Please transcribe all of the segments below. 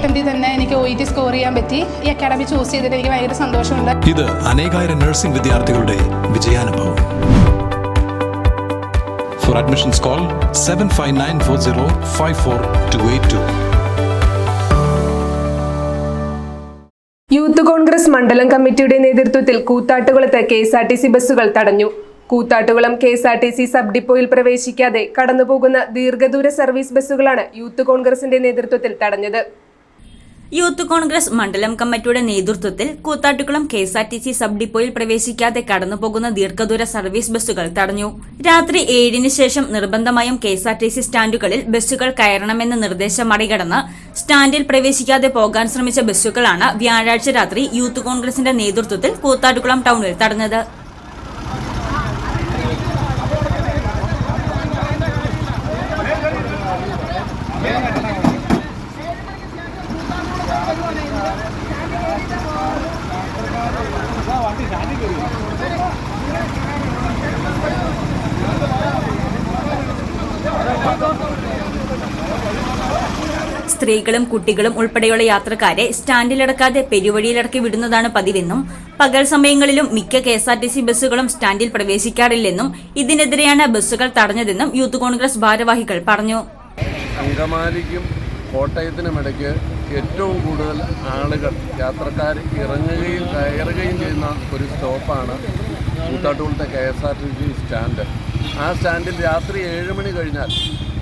അറ്റംപ്റ്റിൽ തന്നെ എനിക്ക് O E T score ചെയ്യാൻ പറ്റി. ഈ അക്കാഡമി ചൂസ് ചെയ്തിട്ട് എനിക്ക് ഭയങ്കര സന്തോഷമുണ്ട്. ഇത് അനേകായിരം നഴ്സിംഗ് വിദ്യാർത്ഥികളുടെ വിജയാനുഭവം. For admissions call seven five nine four zero five four two eight two youth Congress മണ്ഡലം കമ്മിറ്റിയുടെ നേതൃത്വത്തിൽ കൂത്താട്ടുകുളത്ത് K S R T C ബസ്സുകൾ തടഞ്ഞു. Koothattukulam K S R T C sub ഡിപ്പോയിൽ പ്രവേശിക്കാതെ കടന്നുപോകുന്ന ദീർഘദൂര സർവീസ് ബസ്സുകളാണ് യൂത്ത് കോൺഗ്രസിന്റെ നേതൃത്വത്തിൽ തടഞ്ഞത്. യൂത്ത് കോൺഗ്രസ് മണ്ഡലം കമ്മിറ്റിയുടെ നേതൃത്വത്തിൽ Koothattukulam K S R T C sub ഡിപ്പോയിൽ പ്രവേശിക്കാതെ കടന്നുപോകുന്ന ദീർഘദൂര സർവീസ് ബസ്സുകൾ തടഞ്ഞു. രാത്രി ഏഴിന് ശേഷം നിർബന്ധമായും K S R T C സ്റ്റാൻഡുകളിൽ ബസ്സുകൾ കയറണമെന്ന നിർദ്ദേശം മറികടന്ന് സ്റ്റാൻഡിൽ പ്രവേശിക്കാതെ പോകാൻ ശ്രമിച്ച ബസ്സുകളാണ് വ്യാഴാഴ്ച രാത്രി യൂത്ത് കോൺഗ്രസിന്റെ നേതൃത്വത്തിൽ കൂത്താട്ടുകുളം ടൗണിൽ തടഞ്ഞത്. സ്ത്രീകളും കുട്ടികളും ഉൾപ്പെടെയുള്ള യാത്രക്കാരെ സ്റ്റാൻഡിലടക്കാതെ പെരുവഴിയിലടക്കി വിടുന്നതാണ് പതിവെന്നും പകൽ സമയങ്ങളിലും മിക്ക K S R T C ബസ്സുകളും സ്റ്റാൻഡിൽ പ്രവേശിക്കാറില്ലെന്നും ഇതിനെതിരെയാണ് ബസ്സുകൾ തടഞ്ഞതെന്നും യൂത്ത് കോൺഗ്രസ് ഭാരവാഹികൾ പറഞ്ഞു. അങ്കമാലിക്കും കോട്ടയത്തിനുമിടയ്ക്ക് ഏറ്റവും കൂടുതൽ ആളുകൾ യാത്രക്കാർ ഇറങ്ങുകയും കയറുകയും ചെയ്യുന്ന ഒരു സ്റ്റോപ്പാണ് കൂത്താട്ടുകുളത്തെ K S R T C stand. ആ സ്റ്റാൻഡിൽ രാത്രി ഏഴ് മണി കഴിഞ്ഞാൽ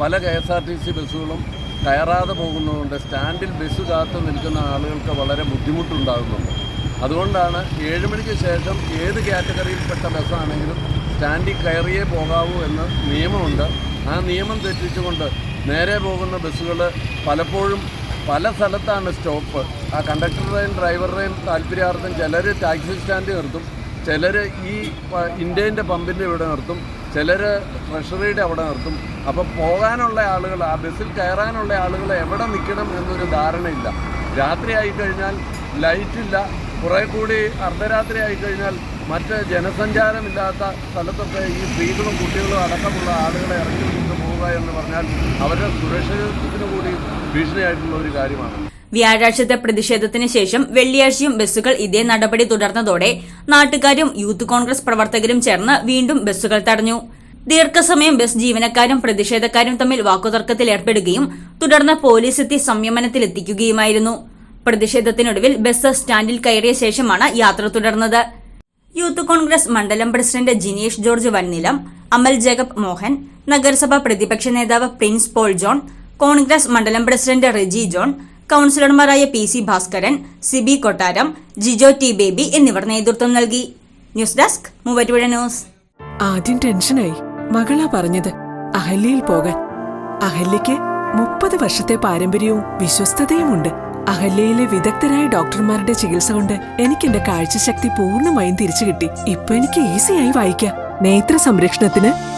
പല K S R T C ബസ്സുകളും കയറാതെ പോകുന്നതുകൊണ്ട് സ്റ്റാൻഡിൽ ബസ് കാത്തു നിൽക്കുന്ന ആളുകൾക്ക് വളരെ ബുദ്ധിമുട്ടുണ്ടാകുന്നുണ്ട്. അതുകൊണ്ടാണ് ഏഴ് മണിക്ക് ശേഷം ഏത് കാറ്റഗറിയിൽപ്പെട്ട ബസ്സാണെങ്കിലും സ്റ്റാൻഡിൽ കയറിയേ പോകാവൂ എന്ന് നിയമമുണ്ട്. ആ നിയമം തെറ്റിച്ചുകൊണ്ട് നേരെ പോകുന്ന ബസ്സുകൾ പലപ്പോഴും പല സ്ഥലത്താണ് സ്റ്റോപ്പ്. ആ കണ്ടക്ടറുടെയും ഡ്രൈവറുടെയും താല്പര്യാർത്ഥം ചിലർ ടാക്സി സ്റ്റാൻഡ് നിർത്തും ചിലർ ഈ ഇന്ത്യന്റെ പമ്പിന്റെ ഇവിടെ നിർത്തും ചിലർ ട്രഷറിയുടെ അവിടെ നിർത്തും. അപ്പോൾ പോകാനുള്ള ആളുകൾ ആ ബസ്സിൽ കയറാനുള്ള ആളുകൾ എവിടെ നിൽക്കണം എന്നൊരു ധാരണയില്ല. രാത്രി ആയിക്കഴിഞ്ഞാൽ ലൈറ്റില്ല. കുറേ കൂടി അർദ്ധരാത്രി ആയിക്കഴിഞ്ഞാൽ മറ്റ് ജനസഞ്ചാരമില്ലാത്ത സ്ഥലത്തൊക്കെ ഈ സ്ത്രീകളും കുട്ടികളും അടക്കമുള്ള ആളുകളെ ഇറങ്ങി പോവുക എന്ന് പറഞ്ഞാൽ അവരുടെ സുരക്ഷിതത്വത്തിന് കൂടി ഭീഷണിയായിട്ടുള്ള ഒരു കാര്യമാണ്. വ്യാഴാഴ്ചത്തെ പ്രതിഷേധത്തിന് ശേഷം വെള്ളിയാഴ്ചയും ബസ്സുകൾ ഇതേ നടപടി തുടർന്നതോടെ നാട്ടുകാരും യൂത്ത് കോൺഗ്രസ് പ്രവർത്തകരും ചേർന്ന് വീണ്ടും ബസ്സുകൾ തടഞ്ഞു. ദീർഘസമയം ബസ് ജീവനക്കാരും പ്രതിഷേധക്കാരും തമ്മിൽ വാക്കുതർക്കത്തിൽ ഏർപ്പെടുകയും തുടർന്ന് പോലീസ് എത്തി സംയമനത്തിലെത്തിക്കുകയുമായിരുന്നു പ്രതിഷേധത്തിനൊടുവിൽ ബസ് സ്റ്റാൻഡിൽ കയറിയ ശേഷമാണ് യാത്ര തുടർന്നത്. യൂത്ത് കോൺഗ്രസ് മണ്ഡലം president Jineesh George Vannilam Amal Jacob Mohan നഗരസഭാ പ്രതിപക്ഷ നേതാവ് പ്രിൻസ് പോൾ ജോൺ കോൺഗ്രസ് മണ്ഡലം president Reji John കൌൺസിലർമാരായ P C Bhaskaran Sibi Kottaram Jijo T Baby എന്നിവർ നേതൃത്വം നൽകി. News desk Muvattupuzha news. ആദ്യം ടെൻഷനായി. മകളാ പറഞ്ഞത് അഹല്യയിൽ പോകാൻ. അഹല്യയ്ക്ക് മുപ്പത് വർഷത്തെ പാരമ്പര്യവും വിശ്വസ്തതയുമുണ്ട്. അഹല്യയിലെ വിദഗ്ധരായ ഡോക്ടർമാരുടെ ചികിത്സ കൊണ്ട് എനിക്ക് എന്റെ കാഴ്ചശക്തി പൂർണമായും തിരിച്ചു കിട്ടി ഇപ്പൊ എനിക്ക് ഈസിയായി വായിക്കാം. നേത്ര സംരക്ഷണത്തിന്